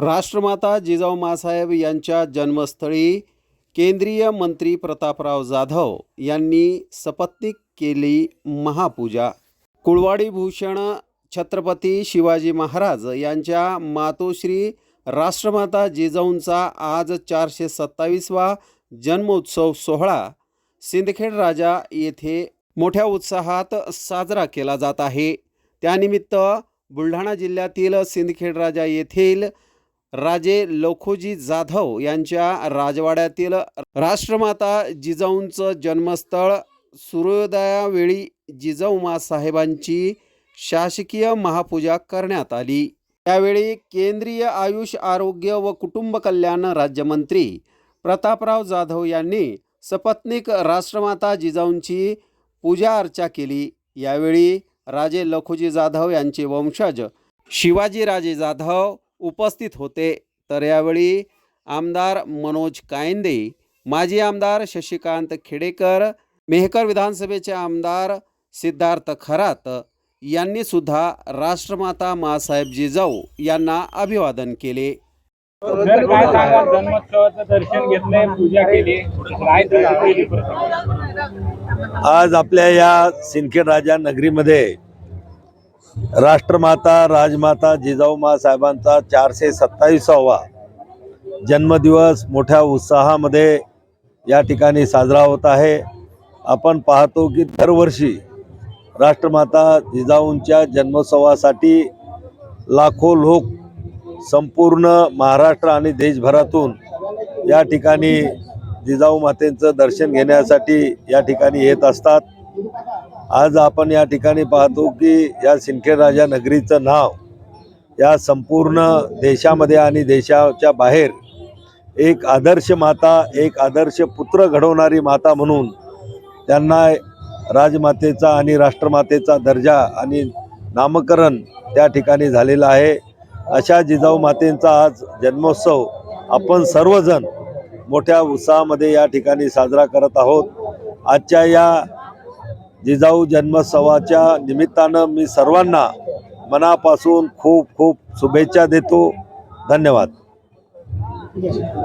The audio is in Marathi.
राष्ट्रमाता जिजाऊ मासाहेब यांच्या जन्मस्थळी केंद्रीय मंत्री प्रतापराव जाधव यांनी सपत्नीक केली महापूजा. कुळवाडी भूषण छत्रपती शिवाजी महाराज यांच्या मातोश्री राष्ट्रमाता जिजाऊंचा आज चारशे सत्तावीसवा जन्मोत्सव सोहळा सिंदखेड राजा येथे मोठ्या उत्साहात साजरा केला जात आहे. त्यानिमित्त बुलढाणा जिल्ह्यातील सिंदखेड राजा येथील राजे लखोजी जाधव यांच्या राजवाड्यातील राष्ट्रमाता जिजाऊंचं जन्मस्थळ सूर्योदयावेळी जिजाऊ साहेबांची शासकीय महापूजा करण्यात आली. त्यावेळी केंद्रीय आयुष आरोग्य व कुटुंब कल्याण राज्यमंत्री प्रतापराव जाधव यांनी सपत्नीक राष्ट्रमाता जिजाऊंची पूजा अर्चा केली. यावेळी राजे लखोजी जाधव यांचे वंशज शिवाजीराजे जाधव उपस्थित होते. तर यावेळी आमदार मनोज कायंदे माजी आमदार शशिकांत खेडेकर मेहकर विधानसभेचे आमदार सिद्धार्थ खरात यांनी सुद्धा राष्ट्रमाता मासाहेब जिजाऊ यांना अभिवादन केले. तर काय सांगाल? जन्मोत्सवाचं दर्शन घेतलंय पूजा केली. काय केली आज आपल्या या सिंदखेड राजा नगरीमध्ये राष्ट्रमाता राजमाता जिजाऊमा साहेबांचा चारशे सत्तावीसावा जन्मदिवस मोठ्या उत्साहामध्ये या ठिकाणी साजरा होत आहे. आपण पाहतो की दरवर्षी राष्ट्रमाता जिजाऊंच्या जन्मोत्सवासाठी लाखो लोक संपूर्ण महाराष्ट्र आणि देशभरातून या ठिकाणी जिजाऊ मातेंचं दर्शन घेण्यासाठी या ठिकाणी येत असतात. आज आपण या ठिकाणी पाहतो की या सिंदखेड राजा नगरीचं नाव या संपूर्ण देशामध्ये आणि देशाच्या बाहेर एक आदर्श माता एक आदर्श पुत्र घडवणारी माता म्हणून त्यांना राजमातेचा आणि राष्ट्रमातेचा दर्जा आणि नामकरण त्या ठिकाणी झालेलं आहे. अशा जिजाऊ मातेंचा आज जन्मोत्सव आपण सर्वजण मोठ्या उत्साहामध्ये या ठिकाणी साजरा करत आहोत. आजच्या या जिजाऊ जन्मोत्सवाच्या निमित्तानं मी सर्वांना मनापासून खूप खूप शुभेच्छा देतो. धन्यवाद.